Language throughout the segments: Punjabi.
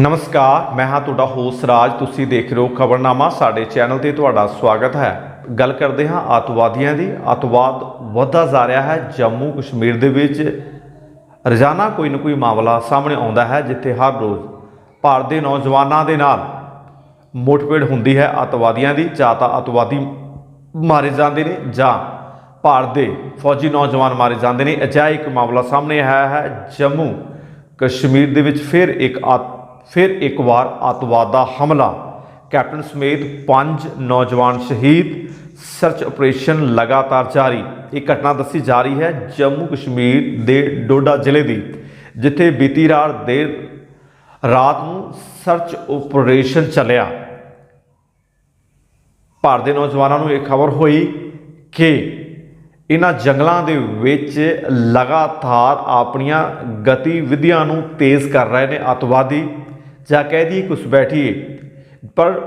ਨਮਸਕਾਰ, ਮੈਂ ਹਾਂ ਤੁਹਾਡਾ ਹੋਸਟ ਰਾਜ। ਤੁਸੀਂ ਦੇਖ ਰਹੇ ਹੋ ਖਬਰਨਾਮਾ। ਸਾਡੇ ਚੈਨਲ ਤੇ ਤੁਹਾਡਾ ਸਵਾਗਤ ਹੈ। ਗੱਲ ਕਰਦੇ ਹਾਂ ਅੱਤਵਾਦੀਆਂ ਦੀ। ਅੱਤਵਾਦ ਵਧਦਾ ਜਾ ਰਿਹਾ ਹੈ। ਜੰਮੂ ਕਸ਼ਮੀਰ ਦੇ ਵਿੱਚ ਰੋਜ਼ਾਨਾ ਕੋਈ ਨਾ ਕੋਈ ਮਾਮਲਾ ਸਾਹਮਣੇ ਆਉਂਦਾ ਹੈ, ਜਿੱਥੇ ਹਰ ਰੋਜ਼ ਭਾਰਤ ਦੇ ਨੌਜਵਾਨਾਂ ਦੇ ਨਾਲ ਮੁੱਠਭੇੜ ਹੁੰਦੀ ਹੈ ਅੱਤਵਾਦੀਆਂ ਦੀ, ਜਾਂ ਤਾਂ ਅੱਤਵਾਦੀ ਮਾਰੇ ਜਾਂਦੇ ਨੇ, ਜਾਂ ਭਾਰਤ ਦੇ ਫੌਜੀ ਨੌਜਵਾਨ ਮਾਰੇ ਜਾਂਦੇ ਨੇ। ਅਜਿਹਾ ਇੱਕ ਮਾਮਲਾ ਸਾਹਮਣੇ ਆਇਆ ਹੈ। ਜੰਮੂ ਕਸ਼ਮੀਰ ਦੇ ਵਿੱਚ ਫਿਰ ਇੱਕ ਆਤ ਫਿਰ ਇੱਕ ਵਾਰ ਅੱਤਵਾਦ ਦਾ ਹਮਲਾ। ਕੈਪਟਨ ਸਮੇਤ ਪੰਜ ਨੌਜਵਾਨ ਸ਼ਹੀਦ। ਸਰਚ ਆਪਰੇਸ਼ਨ ਲਗਾਤਾਰ ਜਾਰੀ। ਇਹ ਘਟਨਾ ਦੱਸੀ ਜਾ ਰਹੀ ਹੈ ਜੰਮੂ ਕਸ਼ਮੀਰ ਦੇ ਡੋਡਾ ਜ਼ਿਲ੍ਹੇ ਦੀ, ਜਿੱਥੇ ਬੀਤੀ ਰਾਤ ਦੇਰ ਰਾਤ ਨੂੰ ਸਰਚ ਆਪਰੇਸ਼ਨ ਚੱਲਿਆ। ਭਾਰਤ ਦੇ ਨੌਜਵਾਨਾਂ ਨੂੰ ਇਹ ਖਬਰ ਹੋਈ ਕਿ ਇਹਨਾਂ ਜੰਗਲਾਂ ਦੇ ਵਿੱਚ ਲਗਾਤਾਰ ਆਪਣੀਆਂ ਗਤੀਵਿਧੀਆਂ ਨੂੰ ਤੇਜ਼ ਕਰ ਰਹੇ ਨੇ ਅੱਤਵਾਦੀ। ਜਾਂ ਕਹਿ ਦਈਏ ਕੁਛ ਬੈਠੀਏ ਪਰ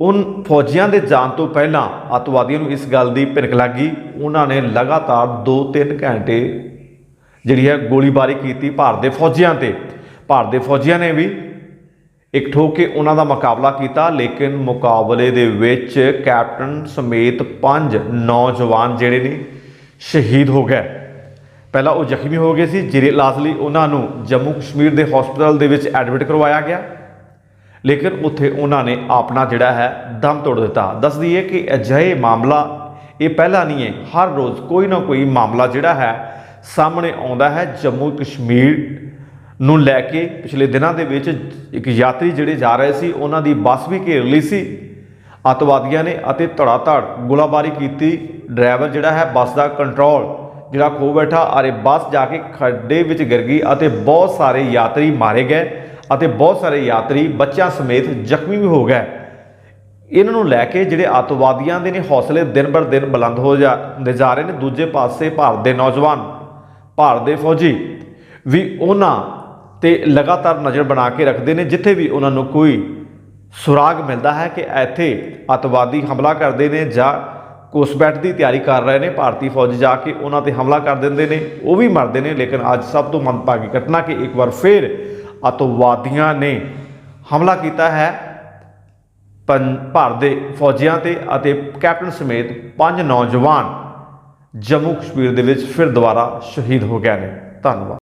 ਉਨ ਫੌਜੀਆਂ ਦੇ ਜਾਣ ਤੋਂ ਪਹਿਲਾਂ ਅੱਤਵਾਦੀਆਂ ਨੂੰ ਇਸ ਗੱਲ ਦੀ ਭਿਣਕ ਲੱਗੀ ਉਹਨਾਂ ਨੇ ਲਗਾਤਾਰ 2-3 ਘੰਟੇ ਜਿਹੜੀ ਹੈ ਗੋਲੀਬਾਰੀ ਕੀਤੀ ਭਾਰਤ ਦੇ ਫੌਜੀਆਂ ਤੇ। ਭਾਰਤ ਦੇ ਫੌਜੀਆਂ ਨੇ ਵੀ ਇੱਕ ਠੋਕ ਕੇ ਉਹਨਾਂ ਦਾ ਮੁਕਾਬਲਾ ਕੀਤਾ, ਲੇਕਿਨ ਮੁਕਾਬਲੇ ਦੇ ਵਿੱਚ ਕੈਪਟਨ ਸਮੇਤ ਪੰਜ ਨੌਜਵਾਨ ਜਿਹੜੇ ਨੇ ਸ਼ਹੀਦ ਹੋ ਗਏ। ਪਹਿਲਾਂ ਉਹ ਜ਼ਖਮੀ ਹੋ ਗਏ ਸੀ, ਜਿਹੜੇ ਇਲਾਜ ਲਈ ਉਹਨਾਂ ਨੂੰ ਜੰਮੂ ਕਸ਼ਮੀਰ ਦੇ ਹਸਪਤਾਲ ਦੇ ਵਿੱਚ ਐਡਮਿਟ ਕਰਵਾਇਆ ਗਿਆ। ਲੇਕਿਨ ਉੱਥੇ ਉਹਨਾਂ ਨੇ ਆਪਣਾ ਜਿਹੜਾ ਹੈ ਦਮ ਤੋੜ ਦਿੱਤਾ। ਦੱਸ ਦਈਏ ਕਿ ਅਜਿਹੇ ਮਾਮਲਾ ਇਹ ਪਹਿਲਾ ਨਹੀਂ ਹੈ। ਹਰ ਰੋਜ਼ ਕੋਈ ਨਾ ਕੋਈ ਮਾਮਲਾ ਜਿਹੜਾ ਹੈ ਸਾਹਮਣੇ ਆਉਂਦਾ ਹੈ। ਜੰਮੂ ਕਸ਼ਮੀਰ ਨੂੰ ਲੈ ਕੇ ਪਿਛਲੇ ਦਿਨਾਂ ਦੇ ਵਿੱਚ ਇੱਕ ਯਾਤਰੀ ਜਿਹੜੇ ਜਾ ਰਹੇ ਸੀ, ਉਹਨਾਂ ਦੀ ਬੱਸ ਵੀ ਘੇਰ ਲਈ ਸੀ। ਅੱਤਵਾਦੀਆਂ ਨੇ ਅਤੇ ਧੜਾ ਧੜ ਗੋਲਾਬਾਰੀ ਕੀਤੀ। ਡਰਾਈਵਰ ਜਿਹੜਾ ਹੈ ਬੱਸ ਦਾ ਕੰਟਰੋਲ ਜਿਹੜਾ ਖੋ ਬੈਠਾ ਅਰੇ ਬੱਸ ਜਾ ਕੇ ਖੱਡੇ ਵਿੱਚ ਗਿਰ ਗਈ ਅਤੇ ਬਹੁਤ ਸਾਰੇ ਯਾਤਰੀ ਮਾਰੇ ਗਏ ਅਤੇ ਬਹੁਤ ਸਾਰੇ ਯਾਤਰੀ ਬੱਚਿਆਂ ਸਮੇਤ ਜ਼ਖਮੀ ਵੀ ਹੋ ਗਏ। ਇਹਨਾਂ ਨੂੰ ਲੈ ਕੇ ਜਿਹੜੇ ਅੱਤਵਾਦੀਆਂ ਦੇ ਨੇ ਹੌਸਲੇ ਦਿਨ ਬਰ ਦਿਨ ਬੁਲੰਦ ਹੋ ਜਾਂਦੇ ਜਾ ਰਹੇ ਨੇ। ਦੂਜੇ ਪਾਸੇ ਭਾਰਤ ਦੇ ਨੌਜਵਾਨ, ਭਾਰਤ ਦੇ ਫੌਜੀ ਵੀ ਉਹਨਾਂ ਤੇ ਲਗਾਤਾਰ ਨਜ਼ਰ ਬਣਾ ਕੇ ਰੱਖਦੇ ਨੇ, ਜਿੱਥੇ ਵੀ ਉਹਨਾਂ ਨੂੰ ਕੋਈ ਸੁਰਾਗ ਮਿਲਦਾ ਹੈ ਕਿ ਇੱਥੇ ਅੱਤਵਾਦੀ ਹਮਲਾ ਕਰਦੇ ਨੇ ਜਾਂ ਘੁਸਪੈਠ ਦੀ ਤਿਆਰੀ ਕਰ ਰਹੇ ਨੇ, ਭਾਰਤੀ ਫੌਜ ਜਾ ਕੇ ਉਹਨਾਂ ਤੇ ਹਮਲਾ ਕਰ ਦਿੰਦੇ ਨੇ, ਉਹ ਵੀ ਮਰਦੇ ਨੇ, ਲੇਕਿਨ ਅੱਜ ਸਭ ਤੋਂ ਮੰਦਭਾਗੀ ਘਟਨਾ ਕਿ ਇੱਕ ਵਾਰ ਫੇਰ ਅੱਤਵਾਦੀਆਂ ਨੇ ਹਮਲਾ ਕੀਤਾ ਹੈ। ਪੰ- ਭਾਰਤ ਦੇ ਫੌਜੀਆਂ ਤੇ ਅਤੇ ਕੈਪਟਨ ਸਮੇਤ ਪੰਜ ਨੌਜਵਾਨ ਜੰਮੂ ਕਸ਼ਮੀਰ ਦੇ ਵਿੱਚ ਫਿਰ ਦੁਬਾਰਾ ਸ਼ਹੀਦ ਹੋ ਗਏ ਨੇ। ਧੰਨਵਾਦ।